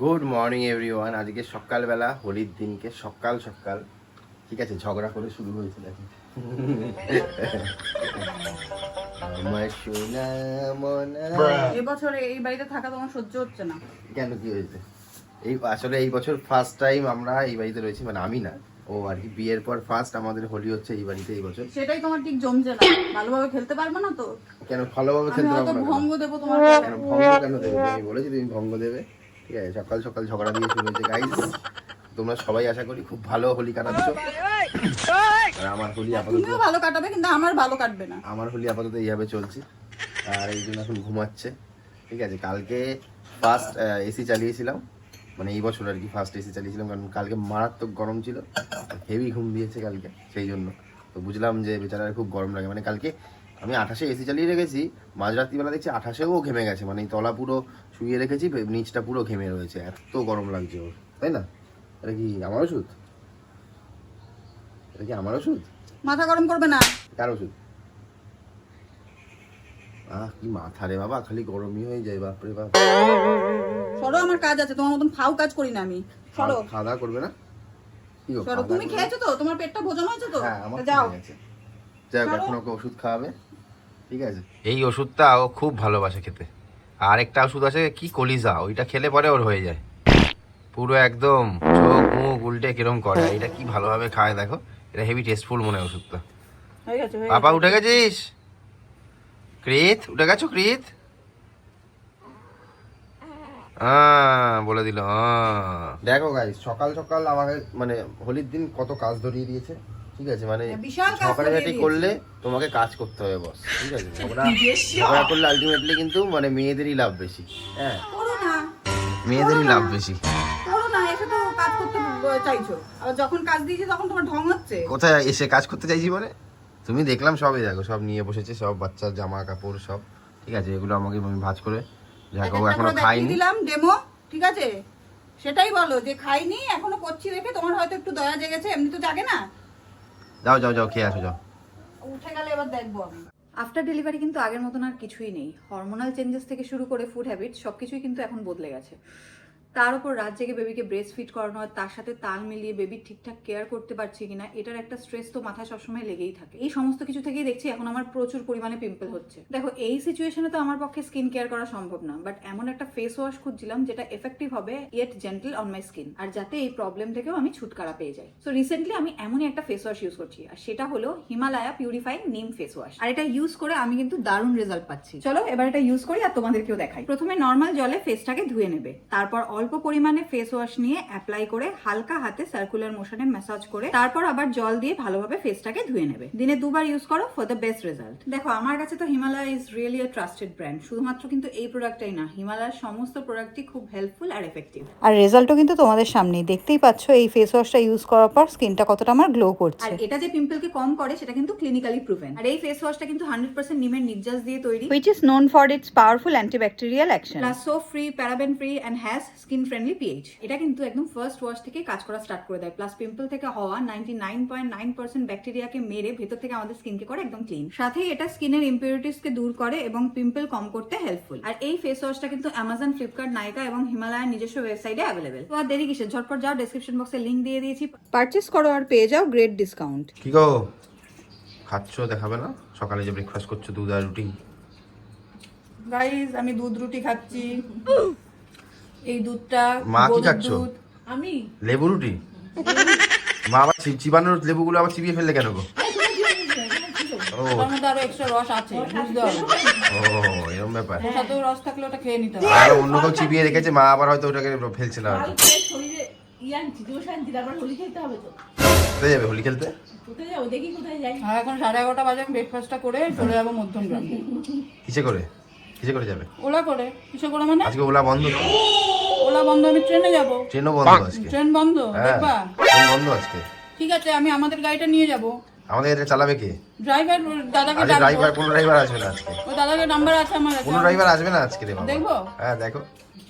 Good morning everyone আজকে সকালবেলা হোলির দিনকে সকাল সকাল ঠিক আছে ঝগড়া করে শুরু হয়েছে নাকি আমার সোনা মনা এবছর এই বাড়িতে থাকা তোমার সহ্য হচ্ছে না। কেন কি হয়েছে? এই আসলে এই বছর ফার্স্ট টাইম আমরা এই বাড়িতে রয়েছি মানে আমি না ও আর কি। বিয়ের পর ফার্স্ট আমাদের হোলি হচ্ছে এই বাড়িতে এই বছর। সেটাই তোমার ঠিক জমছে না। ভালোভাবে খেলতে পারবে না তো? কেন ভালোভাবে খেলতে পারব না কেন? ভঙ্গ দেবো তোমার কেন ভঙ্গ কেন দেবে? তুমি বলেছি তুমি ভঙ্গ দেবে। ঠিক আছে সকাল সকাল ঝগড়া দিয়ে শুরু হয়েছে গাইস তোমরা সবাই আশা করি খুব ভালো হোলি কাটাচ্ছ। আর আমার হোলি আপাতত ভালো কাটাবে কিন্তু আমার ভালো কাটবে না। আমার হোলি আপাতত এইভাবে চলছে। আর এই জন্য এখন ঘুমাচ্ছে। ঠিক আছে কালকে ফার্স্ট এসি চালিয়েছিলাম। মানে এই বছর আর কি ফার্স্ট এসি চালিয়েছিলাম কারণ কালকে মারাত্মক গরম ছিল। হেভি ঘুম দিয়েছে কালকে সেই জন্য। তো বুঝলাম যে বেচারার খুব গরম লাগে। মানে কালকে আমি আঠাশে এসি চালিয়ে রেখেছি মাঝরাত্রিবেলা দেখছি আঠাশেও ঘেমে গেছে। মানে এই তলা পুরো শুয়ে রেখেছি নিচটা পুরো ঘেমে রয়েছে। এত গরম লাগছে ওর তাই না? এটা কি আমার ওষুধ? এটা কি আমার ওষুধ? মাথা গরম করবে না। কার ওষুধ? আহ কি মাথা রে বাবা খালি গরমই হয়ে যায় বাপরে বাপ। সরো আমার কাজ আছে তোমার মতন ফাউ কাজ করি না আমি। সরো। খাওয়া- করবে না? সরো তুমি খেয়েছো তো? তোমার পেটটা ভোজন হয়েছে তো? হ্যাঁ যাও। সরো। এখন ওকে ওষুধ খাওয়াবে। ঠিক আছে? এই ওষুধটা ও খুব ভালোবাসে খেতে। আর একটা ওষুধ আছে কি কলিজা? ওইটা খেলে পরে ওর হয়ে যায়। পুরো একদম চোখ মুখ উল্টে কিরম করে। এটা কি ভালোভাবে খায় দেখো। এটা হেভি টেস্টফুল মনে হয় ওষুধটা। পাপা উঠে গেছিস? কৃত উঠে গেছো কৃত আহ, বলে দিল আহ। দেখো গাইস সকাল সকাল আমাকে মানে হোলির দিন কত কাজ ধরিয়ে দিয়েছে। ঠিক আছে? মানে হ্যাঁ, ঝগড়াঝাটি করলে তোমাকে কাজ করতে হবে বস ঠিক আছে? ঝগড়া ঝগড়া করলে আলটিমেটলি কিন্তু মানে মেয়েদেরই লাভ বেশি। হ্যাঁ? মেয়েদেরই লাভ বেশি। করো না কাজ করতে যখন কাজ দিয়েছি তখন তোমার কোথায় এসে কাজ করতে চাইছি মানে? তুমি দেখলাম সবই দেখো সব নিয়ে বসেছে সব বাচ্চার জামা কাপড় সব। ঠিক আছে? এগুলো আমাকে আমি ভাজ করে ও একটা এখনও খাইনি দিলাম ডেমো ঠিক আছে? সেটাই বলো যে খাইনি এখনও করছি দেখে তোমার হয়তো একটু দয়া জেগেছে এমনি তো জাগে না। যাও যাও যাও, খেয়ে আসো, যাও। উঠে গেলে এবার দেখব আমি। আফটার ডেলিভারি কিন্তু আগের মতন আর কিছুই নেই। হরমোনাল চেঞ্জেস থেকে শুরু করে ফুড হ্যাবিট সবকিছুই কিন্তু এখন বদলে গেছে। তার উপর রাত জেগে বেবিকে ব্রেস্ট ফিট করানো আর তার সাথে তাল মিলিয়ে বেবি ঠিকঠাক কেয়ার করতে পারছি কিনা, এটার একটা স্ট্রেস তো মাথায় সবসময় লেগেই থাকে। এই সমস্ত কিছু থেকেই দেখছি এখন আমার প্রচুর পরিমাণে পিম্পল হচ্ছে। দেখো, এই সিচুয়েশনে তো আমার পক্ষে স্কিন কেয়ার করা সম্ভব না বাট এমন একটা ফেস ওয়াশ খুঁজছিলাম যেটা এফেক্টিভ হবে yet gentle on my skin আর যাতে এই প্রবলেম থেকেও আমি ছুটকারা পেয়ে যাই। সো রিসেন্টলি আমি এমনই একটা ফেস ওয়াশ ইউজ করছি, আর সেটা হলো Himalaya purifying neem face wash আর এটা ইউজ করে আমি কিন্তু দারুণ রেজাল্ট পাচ্ছি। চলো, এবার এটা ইউজ করি আর তোমাদেরকেও দেখাই। প্রথমে নর্মাল জলে ফেসটাকে ধুয়ে নেবে, তারপর অল্প পরিমাণে ফেস ওয়াশ নিয়ে অ্যাপ্লাই করে হালকা হাতে সার্কুলার মোশনে ম্যাসাজ করে তারপর আবার জল দিয়ে ভালোভাবে ফেসটাকে ধুয়ে নেবে। দিনে দুবার ইউজ করো ফর দ্য বেস্ট রেজাল্ট দেখো আমার কাছে তো Himalaya is really a trusted brand শুধুমাত্র কিন্তু এই প্রোডাক্টটাই না হিমালয়ের সমস্ত প্রোডাক্টই খুব হেল্পফুল আর এফেক্টিভ আর রেজাল্টও কিন্তু তোমাদের সামনেই। দেখতেই পাচ্ছ এই ফেস ওয়াশটা ইউজ করার পর স্কিনটা কতটা আমার গ্লো করছে। আর এটা যে পিম্পলকে কম করে সেটা কিন্তু ক্লিনিক্যালি প্রুভেন আর এই ফেস ওয়াশটা কিন্তু হান্ড্রেড পার্সেন্ট নিমের নির্যাস দিয়ে তৈরি। Which is known for its powerful antibacterial action. Plus so free paraben free and has skin friendly pH এটা কিন্তু একদম ফার্স্ট ওয়াশ থেকে কাজ করা স্টার্ট করে দেয়। প্লাস পিম্পল থেকে হওয়া ninety nine point nine percent ব্যাকটেরিয়াকে মেরে ভেতর থেকে আমাদের স্কিনকে করে একদম ক্লিন সাথেই এটা স্কিনের ইম্পিউরিটিসকে দূর করে এবং পিম্পল কম করতে হেল্পফুল আর এই ফেস ওয়াশটা কিন্তু অ্যামাজন ফ্লিপকার্ট নাইকা এবং হিমালয়ের নিজস্ব ওয়েবসাইটে অ্যাভেলেবেল তো আর দেরি কিসের? ঝটপট যাও ডেসক্রিপশন বক্সে লিঙ্ক দিয়ে দিয়েছি। পারচেস করো আর পেয়ে যাও গ্রেট ডিসকাউন্ট কি গো? খাচ্ছ দেখাবে না? সকালে যে ব্রেকফাস্ট করছ দুধ আর রুটি। গাইস আমি দুধ রুটি খাচ্ছি। এই দুধটা মা কি খাচ্ছ? আমি? লেবু রুটি? মা আবার চিবানোর লেবুগুলো আবার চিবিয়ে ফেললে কেন গো? ও। রস আছে ও এরকম ব্যাপার। রস থাকলে ওটা খেয়ে নিতে হবে। আর অন্য কেউ চিবিয়ে রেখেছে মা আবার হয়তো ওটাকে ফেলছে না হয়তো। শরীরে ইয়ে কোথায় যাবে হোলি খেলতে? এখন সাড়ে এগারোটা বাজে ব্রেকফাস্টটা করে চলে যাব কিসে করে? কিসে করে যাবে? ওলা করে। কিসে করে মানে? আজকে ওলা বন্ধ। তো ওলা বন্ধ আমি ট্রেনে যাব। ট্রেনও বন্ধ আজকে। ট্রেন বন্ধ হ্যাঁ দেখবা? ট্রেন বন্ধ আজকে। ঠিক আছে আমি আমাদের গাড়িটা নিয়ে যাব। আমাদের এটা চালাবে কে? ড্রাইভার দাদাকে আজকে ডাকবো। ড্রাইভার কোনো ড্রাইভার আসবে না আজকে। ওই দাদাকে নাম্বার আছে আমার কাছে। কোনো ড্রাইভার আসবে না আজকে রে বাবা। দেখব? হ্যাঁ দেখো।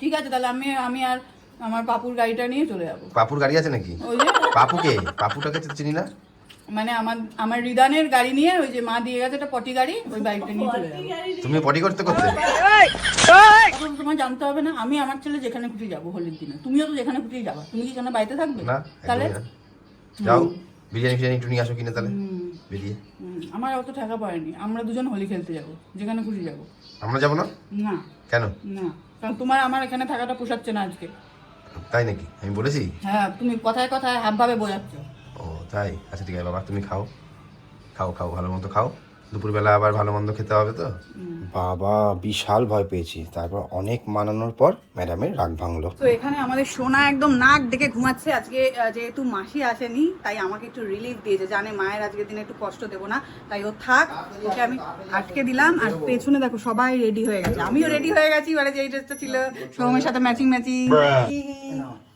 ঠিক আছে তাহলে আমি আমি আর আমার পাপুর গাড়িটা নিয়ে চলে যাব। পাপুর গাড়ি আছে নাকি? ওই যে। পাপুকে? পাপুটাকে তো চিনি না? মানে আমার আমার রিদানের গাড়ি নিয়ে ওই যে মা দিয়ে গেছে একটা পটি গাড়ি ওই বাইকটা নিয়ে চলে যাব তুমি পটি করতে করতে? এখন তোমার জানতে হবে না আমি আমার ছেলে যেখানে খুশি যাব হোলির দিনে। তুমিও তো যেখানে খুশি যাবা তুমি কি এখানে বাড়িতে থাকবে? না তাহলে? যাও বিরিয়ানি ফিরিয়ানি একটু নিয়ে আসো কিনে তাহলে। বেরিয়ে। আমার অত টাকা পড়েনি আমরা দুজন হোলি খেলতে যাব যেখানে খুশি যাব। আমরা যাব না? না। কেন? না কারণ তোমার আমার এখানে থাকাটা পোষাচ্ছে না আজকে। তাই নাকি? আমি বলেছি? হ্যাঁ তুমি কথায় কথায় হাব ভাবে বোঝাচ্ছ। তাই? আচ্ছা ঠিক আছে বাবা তুমি খাও। খাও খাও ভালো মন্দ খাও। দুপুরবেলা আবার ভালো মন্দ খেতে হবে তো? বাবা বিশাল ভয় পেয়েছি। তারপর অনেক মানানোর পর ম্যাডামের রাগ ভাঙলো। তো এখানে আমাদের সোনা একদম নাক ডেকে ঘুমাচ্ছে। আজকে যেহেতু মাসি আসেনি তাই আমাকে একটু রিলিফ দিয়েছে। জানে মায়ের আজকের দিনে একটু কষ্ট দেবো না। তাই ও থাক ওকে আমি আটকে দিলাম। আর পেছনে দেখো সবাই রেডি হয়ে গেছে। আমিও রেডি হয়ে গেছি মানে যেই ড্রেসটা ছিল সৌমের সাথে ম্যাচিং ম্যাচিং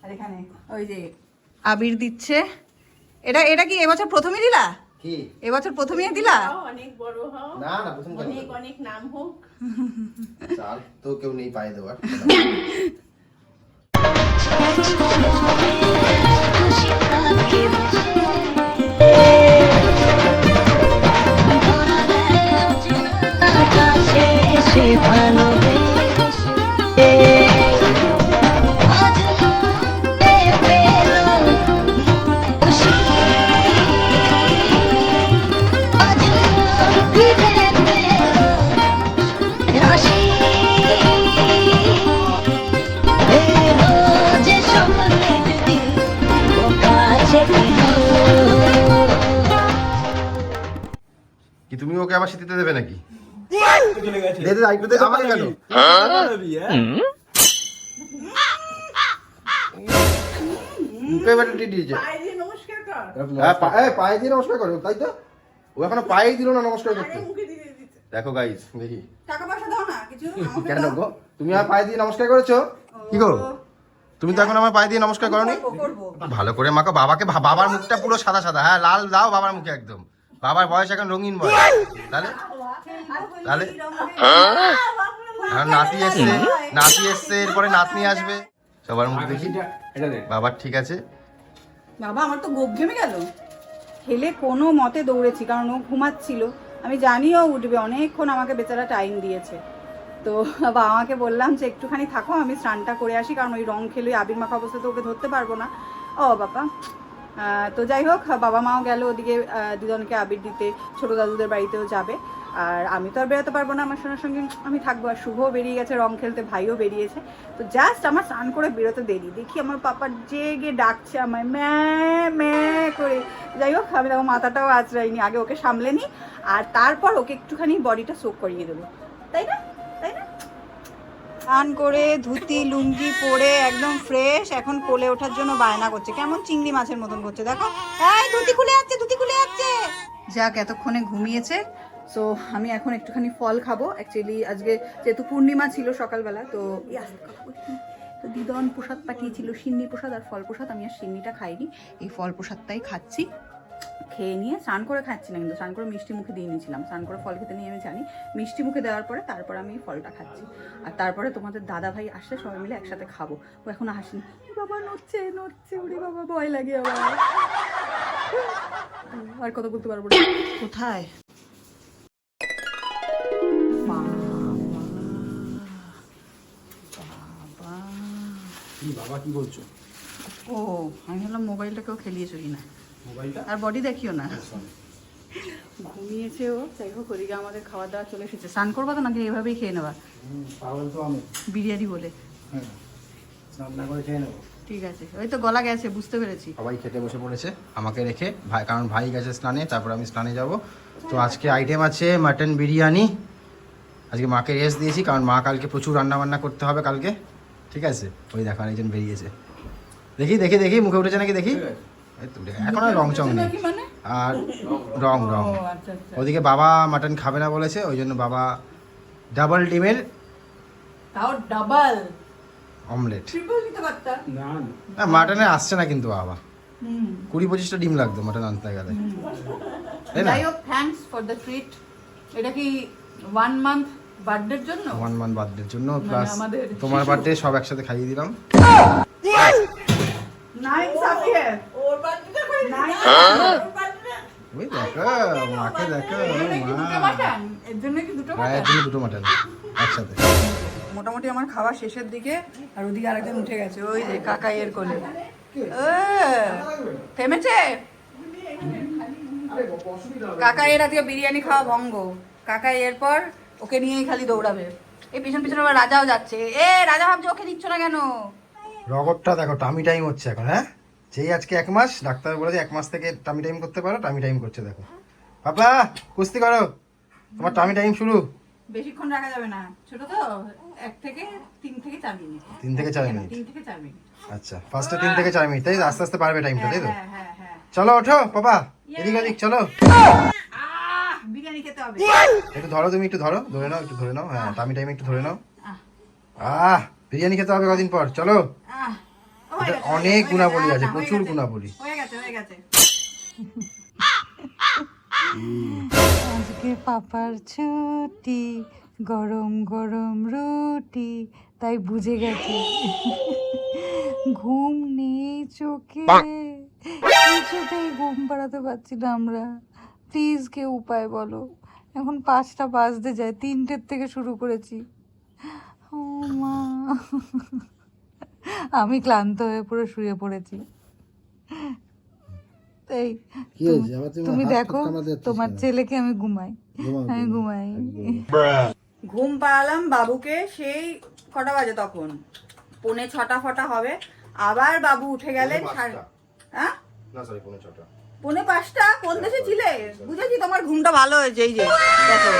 আর এখানে ওই যে আবির দিচ্ছে। এটা এটা কি এবছর প্রথমই দিলা? কি? এবছর প্রথমেই দিলা? অনেক বড় হও। না না প্রথম? অনেক অনেক নাম হোক। চাল তো কেউ নেই পায়ে দেওয়ার। কি ওকে আবার শীতে দেবে নাকি? দে দে আইকো কেন? মুখে বেটা দিয়েছে। পায়ে দিয়ে নমস্কার কর। হ্যাঁ পায়ে দিয়ে নমস্কার করো তাই তো? ও এখনও পায়ে দিল না নমস্কার করতে? মুখে দিয়ে দিতে দেখো গাইস দেখি। টাকা পয়সা দাও না কিছু আমাকে কেন গো? তুমি আমার পায়ে দিয়ে নমস্কার করেছ? কি গো? তুমি তো এখন আমার পায়ে দিয়ে নমস্কার করব। ভালো করে মাকে বাবাকে বাবার মুখটা পুরো সাদা সাদা। হ্যাঁ লাল দাও বাবার মুখে একদম। বাবার বয়স এখন রঙিন বয়স। তাহলে? তাহলে? নাতি এসছে নাতি এসছে এরপরে নাতনি আসবে। সবার মুখ দেখি। বাবার ঠিক আছে? বাবা আমার তো গোপ ঘেমে গেল। খেলে কোনো মতে দৌড়েছি কারণ ও ঘুমাচ্ছিল। আমি জানিও উঠবে অনেকক্ষণ আমাকে বেচারা টাইম দিয়েছে। তো বাবা আমাকে বললাম যে একটুখানি থাকো আমি স্নানটা করে আসি কারণ ওই রং খেলে আবির মাখা অবস্থা তো ওকে ধরতে পারব না। ও বাবা তো যাই হোক, বাবা মাও গেল ওদিকে দুজনকে আবির দিতে, ছোট দাদুদের বাড়িতেও যাবে। আর আমি তো আর বেরোতে পারব না আমার সোনার সঙ্গে, আমি থাকব। আর শুভও বেরিয়ে গেছে, রং খেলতে ভাইও বেরিয়েছে। তো জাস্ট আমার স্নান করে বেরোতে দেরি। দেখি আমার পাপা জেগে ডাকছে আমায় ম্যা ম্যা করে। যাই হোক, আমি দেখো মাথাটাও আঁচড়াইনি, আগে ওকে সামলে নিই, আর তারপর ওকে একটুখানি বডিটা সোক করিয়ে দেবো। তাই না? স্নান করে, ধুতি, লুঙ্গি পরে একদম ফ্রেশ এখন কোলে ওঠার জন্য বায়না করছে। কেমন চিংড়ি মাছের মতন করছে, দেখো। এই, ধুতি খুলে যাচ্ছে, ধুতি খুলে যাচ্ছে। যাক, এতক্ষণে ঘুমিয়েছে। সো আমি এখন একটুখানি ফল খাব। অ্যাকচুয়ালি আজকে যেহেতু পূর্ণিমা ছিল সকালবেলা, তো। তো দিদন প্রসাদ পাঠিয়েছিল, সিন্নি প্রসাদ আর ফল প্রসাদ। আমি আর সিন্নিটা খাইনি। এই ফল প্রসাদটাই খাচ্ছি। খেয়ে নিয়ে স্নান করে খাচ্ছি না কিন্তু স্নান করে মিষ্টি মুখে দিয়ে নিয়েছিলাম। স্নান করে ফল খেতে নিয়ে আমি জানি মিষ্টি মুখে দেওয়ার পরে তারপর আমি ফলটা খাচ্ছি। আর তারপরে তোমাদের দাদা ভাই আসলে সবাই মিলে একসাথে খাব। ও এখন হাসিনি "এ বাবা নড়ছে নড়ছে উড়ি বাবা ভয় লাগে আবার আর কথা বলতে পারব না। কোথায়? বাবা। কি বলছো? ও আমি ভাবলাম মোবাইলটাকেও খেলিয়েছো কিনা মোবাইলটা আর বডি দেখিও না। ঘুমিয়েছে ও যাই হোক ওদিকে আমাদের খাওয়া দাওয়া চলে এসেছে। স্নান করবা তো নাকি এভাবেই খেয়ে নেবা পাগল তো আমি। বিরিয়ানি বলে। হ্যাঁ ঠিক আছে। ওই তো গলা গেছে বুঝতে পেরেছি। সবাই খেতে বসে পড়েছে আমাকে রেখে। ভাই কারণ ভাই গেছে স্নানে তারপর আমি স্নানে যাব। তো আজকে আইটেম আছে মাটন বিরিয়ানি। আজকে মাকে রেস্ট দিয়েছি কারণ মা কালকে প্রচুর রান্না বান্না করতে হবে কালকে। ঠিক আছে? ওই দেখো একজন বেরিয়েছে। দেখি দেখি দেখি মুখে উঠেছে নাকি দেখি। এখন আর রং চং নেই। মানে? আর রং রং। ও আচ্ছা আচ্ছা। ওদিকে বাবা মাটন খাবে না বলেছে ওই জন্য বাবা ডাবল ডিমের তাও ডাবল? অমলেট। ট্রিপল না না। মাটনে আসছে না কিন্তু বাবা। কুড়ি পঁচিশটা ডিম লাগতো মাটন আনতে গেলে। তাই না? থ্যাঙ্কস ফর দ্য ট্রিট এটা কি ওয়ান মান্থ বার্থডের জন্য? ওয়ান মান বার্থডের জন্য মানে প্লাস তোমার বার্থডে সব একসাথে খাইয়ে দিলাম। নাইন সাবিয়ে মাকে দেখো কি দুটো মাটন। একসাথে। মোটামুটি আমার খাওয়া শেষের দিকে আর ওদিকে আরেকজন উঠে গেছে ওই যে কাকাই এর কোলে। থেমেছে? কাকা এর আজকে বিরিয়ানি খাওয়া ভঙ্গ। কাকা এরপর ওকে নিয়েই খালি দৌড়াবে। এই পিছন পিছন আবার রাজাও যাচ্ছে। এ রাজা ভাবছে ওকে দিচ্ছ না কেন? রগরটা দেখো টামি টাইম হচ্ছে এখন হ্যাঁ? যেই আজকে এক মাস ডাক্তার বলেছে এক মাস থেকে টামি টাইম করতে পারো টামি টাইম করছে দেখো। পাপা কুস্তি করো। তোমার টামি টাইম শুরু। বেশিক্ষণ রাখা যাবে না। ছোট তো এক থেকে তিন থেকে চার মিনিট। তিন থেকে চার মিনিট। তিন থেকে চার মিনিট। আচ্ছা ফার্স্টে তিন থেকে চার মিনিট তাই আস্তে আস্তে পারবে টাইমটা তাই তো? হ্যাঁ হ্যাঁ হ্যাঁ চলো ওঠো পাপা এদিক ওদিক চলো। একটু ধরো তুমি একটু ধরো। ধরে নাও একটু ধরে নাও। হ্যাঁ টামি টাইম একটু ধরে নাও। আহ। বিরিয়ানি খেতে হবে কদিন পর? চলো। অনেক গুণাবলী আছে, প্রচুর গুণাবলী। হয়ে গেছে হয়ে গেছে। আজকে পাপার ছুটি গরম গরম রুটি তাই বুঝে গেছে। ঘুম নেই চোখে। কিছুতেই ঘুম পাড়াতে পারছি না আমরা। প্লিজ কেউ উপায় বলো। এখন পাঁচটা বাজতে যায় তিনটের থেকে শুরু করেছি। ও মা। আমি ক্লান্ত হয়ে পুরো শুয়ে পড়েছি। তাই তুমি দেখো তোমার ছেলেকে আমি ঘুমাই। আমি ঘুমাই। ঘুম পাড়ালাম বাবুকে সেই কটা বাজে তখন। পৌনে ছটা ফটা হবে। আবার বাবু উঠে গেলেন হ্যাঁ না সরি পৌনে ছটা। পৌনে পাঁচটা কোন দেশে ছিলে? বুঝেছি তোমার ঘুমটা ভালো হয়েছে এই যে। দেখো।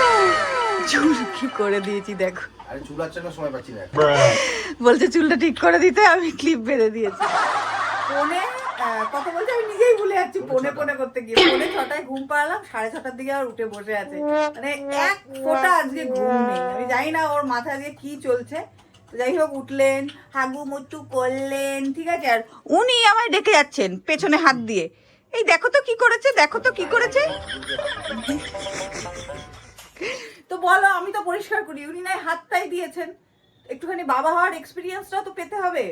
চুল কি করে দিয়েছি দেখো। আরে চুল আচ্ছানোর সময় পাচ্ছি না বলছে চুলটা ঠিক করে দিতে আমি ক্লিপ বেঁধে দিয়েছি। পৌনে আহ, কত বলছে আমি নিজেই ভুলে যাচ্ছি পৌনে পৌনে করতে গিয়ে। পৌনে ছটায় ঘুম পাড়ালাম সাড়ে ছটার দিকে আর উঠে বসে আছে। মানে এক ফোঁটা আজকে ঘুম নেই। আমি জানি না ওর মাথা দিয়ে কি চলছে। তো যাই হোক উঠলেন হাগু মুটু করলেন ঠিক আছে? আর উনি আমায় ডেকে যাচ্ছেন পেছনে হাত দিয়ে। এই দেখো তো কি করেছে দেখো তো কি করেছে। তো বলো আমি তো পরিষ্কার করি উনি নাই হাতটাই দিয়েছেন। একটুখানি বাবা হওয়ার এক্সপিরিয়েন্সটা তো পেতে হবে।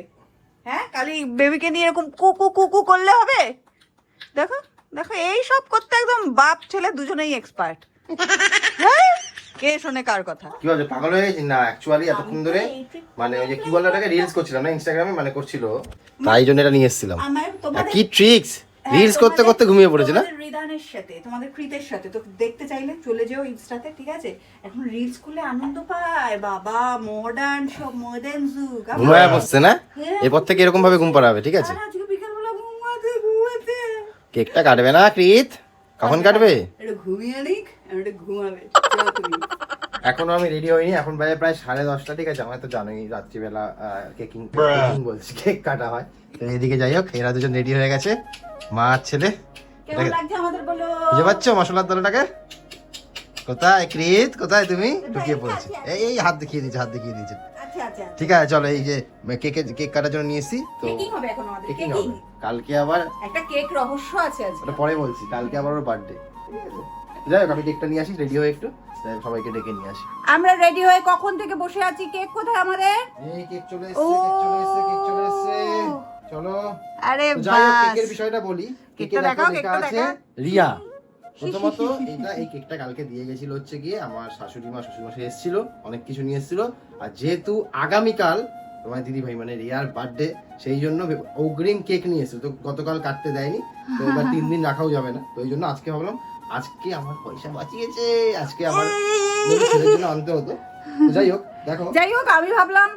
হ্যাঁ? কালি বেবিকে নিয়ে এরকম কুকু কুকু করলে হবে? দেখো দেখো এই সব করতে একদম বাপ ছেলে দুজনেই এক্সপার্ট কে শোনে কার কথা? কি বলছো পাগল হয়ে গেছি? না অ্যাকচুয়ালি এতক্ষণ ধরে মানে ওই যে কি বলে ওটাকে রিলস করছিলাম না ইনস্টাগ্রামে মানে করছিল। তাই জন্য এটা নিয়ে এসেছিলাম। কি ট্রিক্স হ্যাঁ, রিলস করতে করতে ঘুমিয়ে পড়েছে না? রিদানের সাথে তোমাদের কৃতের সাথে। তো দেখতে চাইলে চলে যেও ইনস্টাতে ঠিক আছে? এখন রিলস করলে আনন্দ পায়। বাবা মডার্ন সব মডার্ন যুগ। ঘুমায় বসছে না? হ্যাঁ। এরপর থেকে এরকম ভাবে ঘুম পাড়াবে ঠিক আছে? আজকে বিকালবেলা ঘুমাতে ঘুমাতে। কেকটা কাটবে না কৃত কখন কাটবে? এটা ঘুমিয়ে নিক এটা ঘুমাবে। এখনও আমি রেডি হইনি এখন বাজে প্রায় সাড়ে দশটা ঠিক আছে? আমার তো জানোই রাত্রিবেলা কেকিং কেকিং বলছি কেক কাটা হয়। তো এদিকে যাই হোক এরা দুজন রেডি হয়ে গেছে মা আর ছেলে। কেমন এটাকে- লাগছে আমাদের বলো? বুঝতে পারছ মশলার দলটাকে? কোথায় কৃত? কোথায় তুমি? ঢুকিয়ে পড়েছে এই এই হাত দেখিয়ে দিয়েছে হাত দেখিয়ে দিয়েছে। আচ্ছা আচ্ছা। ঠিক আছে চলো এই যে কেকে কেক কাটার জন্য নিয়ে এসেছি তো কেকিং হবে এখন আমাদের কেকিং কেকিং হবে। কালকে আবার একটা কেক রহস্য আছে আজকে। পরে বলছি কালকে আবার ওর বার্থডে যাই হোক আমি কেকটা নিয়ে আসি রেডি হয়ে একটু। সবাইকে ডেকে নিয়ে আসি। আমরা রেডি হয়ে কখন থেকে বসে আছি? কেক কোথায় আমাদের? এই কেক চলে এসেছে কেক চলে এসেছে কেক চলে এসেছে। চলো। আরে যাই হোক কেকের বিষয়টা বলি। কেকটা দেখো দেখাও, কেকটা দেখা। রিয়া। প্রথমত এটা এই কেকটা কালকে দিয়ে গেছিল হচ্ছে গিয়ে আমার শাশুড়ি মা শ্বশুর মশাই এসেছিল অনেক কিছু নিয়ে এসেছিল। আর যেহেতু আগামীকাল তোমার দিদি ভাই মানে রিয়ার বার্থডে সেই জন্য অগ্রিম কেক নিয়ে এসেছিল। তো গতকাল কাটতে দেয়নি তো এবার তিন দিন রাখাও যাবে না। তো ওই জন্য আজকে ভাবলাম আজকে আমার পয়সা বাঁচিয়েছে আজকে আমার ছেলের জন্য আনতে হতো। যাই হোক দেখো। যাই হোক আমি ভাবলাম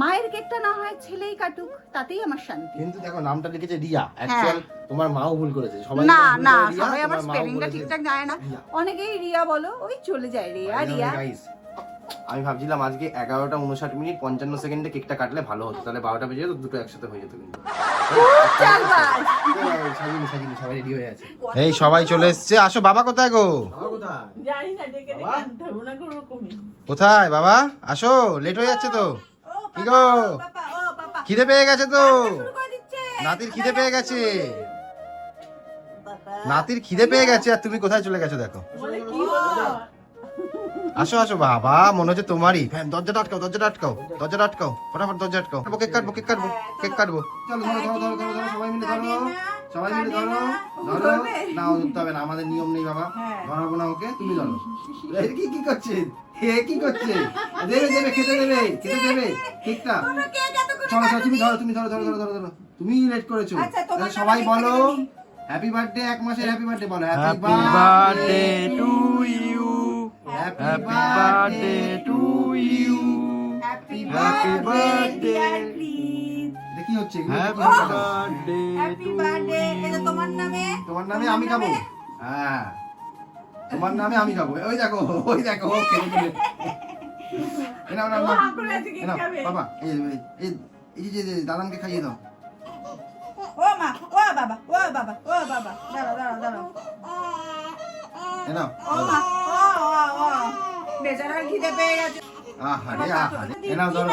মায়ের কেকটা না হয় ছেলেই কাটুক তাতেই আমার শান্তি। কিন্তু দেখো নামটা লিখেছে রিয়া। অ্যাকচুয়াল তোমার মাও ভুল করেছে। সবাই না না সবাই আমার স্পেলিংটা ঠিকঠাক জানে না। অনেকেই রিয়া বলো ওই চলে যায় রিয়া রিয়া। আমি ভাবছিলাম আজকে এগারোটা উনষাট মিনিট পঞ্চান্ন সেকেন্ডে কেকটা কাটলে ভালো হতো তাহলে বারোটা বেজে যেত দুটো একসাথে হয়ে যেত কিন্তু। হয়ে এই সবাই চলে এসছে। আসো বাবা কোথায় গো? কোথায়? বাবা? আসো লেট হয়ে যাচ্ছে তো। কি গো? খিদে পেয়ে গেছে তো। নাতির খিদে পেয়ে গেছে। নাতির খিদে পেয়ে গেছে আর তুমি কোথায় চলে গেছো দেখো। বলে কি হলো? আসো আসো বাবা মনে হচ্ছে তোমারই। ফ্যান দরজাটা আটকাও দরজাটা আটকাও দরজাটা আটকাও। ফটাফট দরজা আটকাও। কেক কাটবো কেক কাটবো কেক কাটবো। চলো ধরো ধরো ধরো ধরো সবাই মিলে ধরো। সবাই মিলে ধরো ধরো। না ও ধরতে হবে না আমাদের নিয়ম নেই বাবা। ধরাবো না ওকে তুমি ধরো। কি কি করছে? হে কি করছে? দেবে দেবে খেতে দেবে খেতে দেবে কেকটা চলো চলো তুমি ধরো তুমি ধরো ধরো ধরো ধরো ধরো। তুমি লেট করেছ। আচ্ছা, তাহলে সবাই বলো হ্যাপি বার্থডে এক মাসের হ্যাপি বার্থডে বলো। Happy birthday to you birthday to you happy Happy birthday birthday. দেখি হচ্ছে? হ্যাপি। বার্থডে হ্যাপি বার্থডে এটা তোমার নামে? তোমার নামে আমি খাব? হ্যাঁ। তোমার নামে আমি খাব। ওই দেখো ওই দেখো খেলে খেলে এ নাও নাও ও নাও। হাঁ করে আছে, এ কেক নাও, খাবে। বাবা এই এই- এই যে দাদামকে খাইয়ে দাও। ও মা ও বাবা ও বাবা ও বাবা। দাঁড়াও দাঁড়াও দাঁড়াও। এ নাও ও মা বেচারার খিদে পেয়ে গেছে। আহারে আহারে। এ ধরো।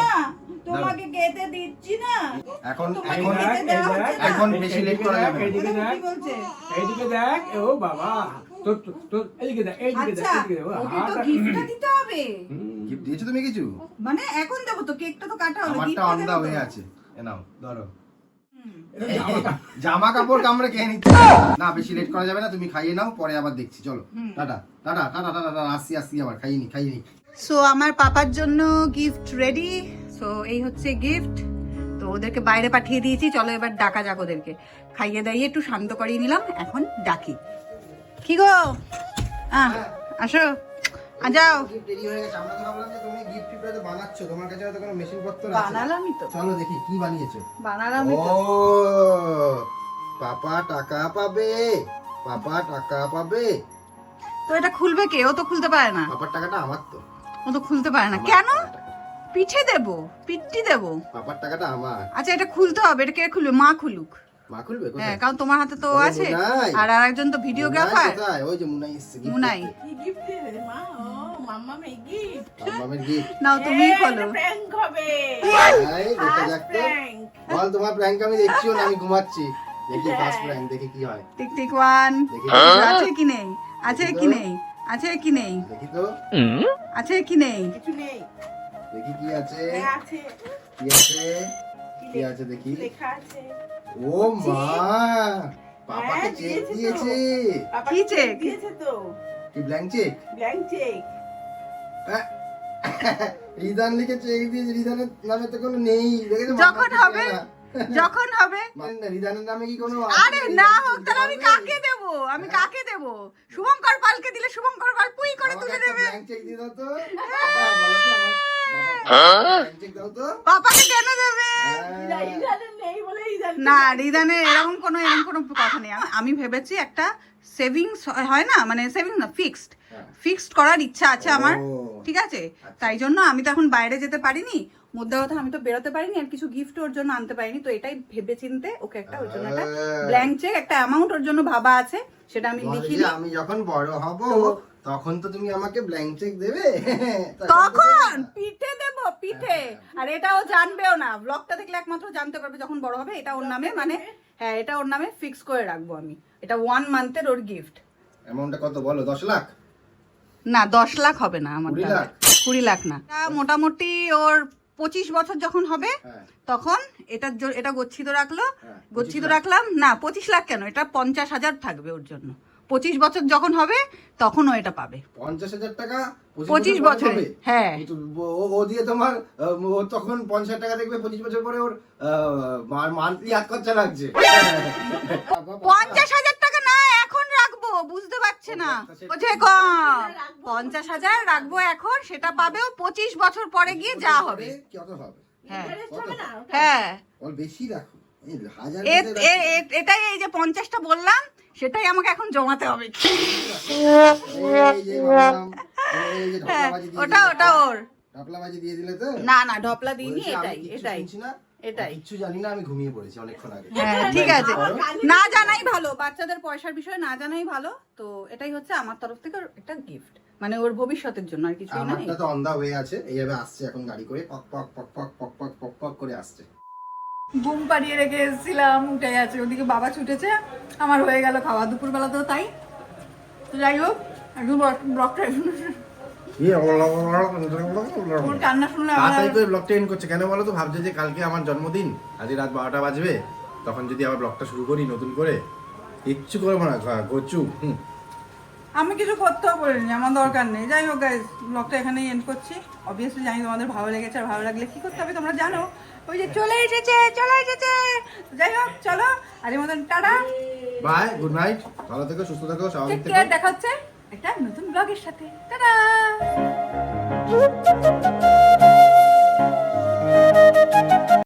তোমাকে খেতে দিচ্ছি না। এখন তোমাকে এখন খেতে দেওয়া হচ্ছে না। এখন বেশি লেট করা যাবে এইদিকে দেখ এইদিকে দেখ ও বাবা তোর তোর- তোর এইদিকে দেখ এইদিকে দেখ আচ্ছা এইদিকে দেখ ওকে তো গিফটটা দিতে হবে। গিফট দিয়েছ তুমি কিছু? মানে এখন দেবো তো কেকটা তো কাটা হলো তো। হয়ে আছে। এ নাও ধরো। জামা কাপড় কামড়ে খেয়ে নিচ্ছে। না বেশি লেট করা যাবে না তুমি খাইয়ে নাও পরে আবার দেখছি চলো। টাটা টাটা টাটা টাটা আসছি আসছি আবার খাইয়ে নি খাইয়ে নি। সো আমার পাপার জন্য গিফট রেডি সো এই হচ্ছে গিফট তো ওদেরকে বাইরে পাঠিয়ে দিয়েছি চলো এবার ডাকা যাক ওদেরকে। খাইয়ে দাইয়ে একটু শান্ত করিয়ে নিলাম এখন ডাকি। কি গো? আসো। যাও। গিফট হয়ে গেছে। আমরা তো ভাবলাম যে তুমি গিফট বানাচ্ছো। তোমার কাছে হয়তো কোনো মেশিন পত্র আছে। বানালামই তো। চলো দেখি কি বানিয়েছো। বানালামই ও পাপা টাকা পাবে। পাপা টাকা পাবে। তো এটা খুলবে কে? ও তো খুলতে পারে না। পাপার টাকাটা আমার তো। ও তো খুলতে পারে না। কেন? পিঠে দেবো। পিঠটি দেবো। পাপার টাকাটা আমার। আচ্ছা এটা খুলতে হবে। এটা কে খুলবে? মা খুলুক। মা খুলবে? হ্যাঁ কারণ তোমার হাতে তো আছে। আর আরেকজন তো ভিডিওগ্রাফার? ওই যে মুনাই এসছে মুনাই। কি গিফট দিলে মা গিফট নাও তুমি খোলো। প্র্যাঙ্ক হবে। এই, দেখা যাক তো। বল তোমার প্র্যাঙ্ক আমি দেখছিও না আমি ঘুমাচ্ছি। দেখি ফার্স্ট প্র্যাঙ্ক দেখি কি হয়। টিক টিক ওয়ান আছে কি নেই? আছে কি নেই? আছে কি নেই? দেখি তো। আছে কি নেই? কিছু নেই। দেখি কি আছে। হ্যাঁ, আছে। কি আছে? কি আছে দেখি। লেখা আছে। ও মা! পাপাকে হ্যাঁ, চেক দিয়েছে তো। দিয়েছে। কি? দিয়েছে তো। কি blank cheque blank cheque Ridhan লিখে চেক দিয়েছে রিদানের নামে তো কোনো নেই। যখন হবে না। যখন হবে। রিদানের নামে কি কোনো আরে না হোক তাহলে আমি কাকে দেব? আমি কাকে দেব? শুভঙ্কর পালকে দিলে শুভঙ্কর পাল পুই করে তুলে দেবে। ব্যাংক চেক দিয়ে দাও তো। পাপাকে কেন দেবে না রিদানের এরকম কোনো এরকম কোনো কথা নেই। আমি- ভেবেছি একটা সেভিংস হয় না মানে সেভিংস না ফিক্সড হ্যাঁ। ফিক্সড করার ইচ্ছা আছে আমার ঠিক আছে? তাই জন্য আমি তো এখন বাইরে যেতে পারিনি। মধ্যে কথা আমি তো বেরোতে পারিনি আর কিছু গিফট ওর জন্য আনতে পারিনি। তো এটাই ভেবে চিনতে ওকে একটা ওর জন্য একটা। ব্ল্যাঙ্ক চেক একটা অ্যামাউন্ট ওর জন্য ভাবা আছে সেটা আমি বলে লিখি যে আমি যখন বড় হব তখন তো তুমি আমাকে ব্ল্যাঙ্ক চেক দেবে? তখন! পিঠে দেব পিঠে। আর এটাও জানবেও না। ব্লগটা দেখলে একমাত্র জানতে পারবে যখন বড় হবে এটা ওর নামে মানে হ্যাঁ এটা ওর নামে ফিক্স করে রাখব আমি। এটা ওয়ান মান্থের ওর গিফট অ্যামাউন্টটা কত বলো? দশ লাখ? না দশ লাখ হবে না আমার কুড়ি লাখ? না। এটা মোটামুটি ওর পঁচিশ বছর যখন হবে হ্যাঁ। তখন এটা এটা গচ্ছিত রাখল। হ্যাঁ, গচ্ছিত রাখলাম না পঁচিশ লাখ কেন? এটা পঞ্চাশ হাজার থাকবে ওর জন্য। পঁচিশ বছর যখন হবে তখন ও এটা পাবে। পঞ্চাশ হাজার টাকা পঁচিশ বছরে, হ্যাঁ। ও- দিয়ে তোমার ও তখন পঞ্চাশ টাকা দেখবে পঁচিশ বছর পরে ওর মান্থলি হাত খরচা লাগছে। পঞ্চাশ হাজার টাকা না এখন রাখব বুঝতে পারছে না। বলছে কম পঞ্চাশ হাজার রাখব এখন সেটা পাবে ও পঁচিশ বছর পরে গিয়ে যা হবে। কত হবে? হ্যাঁ। হ্যাঁ। ওর বেশি রাখো। এটাই এই যে পঞ্চাশটা বললাম সেটাই আমাকে এখন জমাতে হবে। হ্যাঁ, ওটা ওটা ওর। হ্যাঁ, হ্যাঁ, না জানাই ভালো বাচ্চাদের পয়সার বিষয়ে না জানাই ভালো তো এটাই হচ্ছে আমার তরফ থেকে একটা গিফট মানে ওর ভবিষ্যতের জন্য আর কিছু তো অন্ধা হয়ে আছে এইভাবে আসছে এখন গাড়ি করে পক পক পক পক পক পক করে আসছে। ঘুম পাড়িয়ে রেখে এসেছিলাম উঠে গেছে। ওদিকে বাবা ছুটেছে আমার হয়ে গেল খাওয়া। দুপুরবেলা তো তাই। তো যাই হোক একটু ব্লগটা ওর কান্না শুনলে আমার তাড়াতাড়ি করে ব্লগটা এন্ড করছে। কেন বলো তো? ভাবছে যে কালকে আমার জন্মদিন। আজ রাত বারোটা বাজবে। তখন যদি আবার ব্লগটা শুরু করি নতুন করে কিচ্ছু করব না গচু হুম। আমি কিছু করতেও পারিনি আমার দরকার নেই। যাই হোক গাইজ ব্লগটা এখানেই এন্ড করছি। অবভিয়াসলি জানি তোমাদের ভালো লেগেছে আর ভালো লাগলে কি করতে হবে তোমরা জানো। ওই যে চলে এসেছে চলে এসেছে। যাই হোক চলো। আজের মতন টাটা। বাই গুড নাইট ভালো থেকো সুস্থ থেকো স্বাভাবিক থেকো। দেখা হচ্ছে একটা নতুন ব্লগের সাথে। টাটা।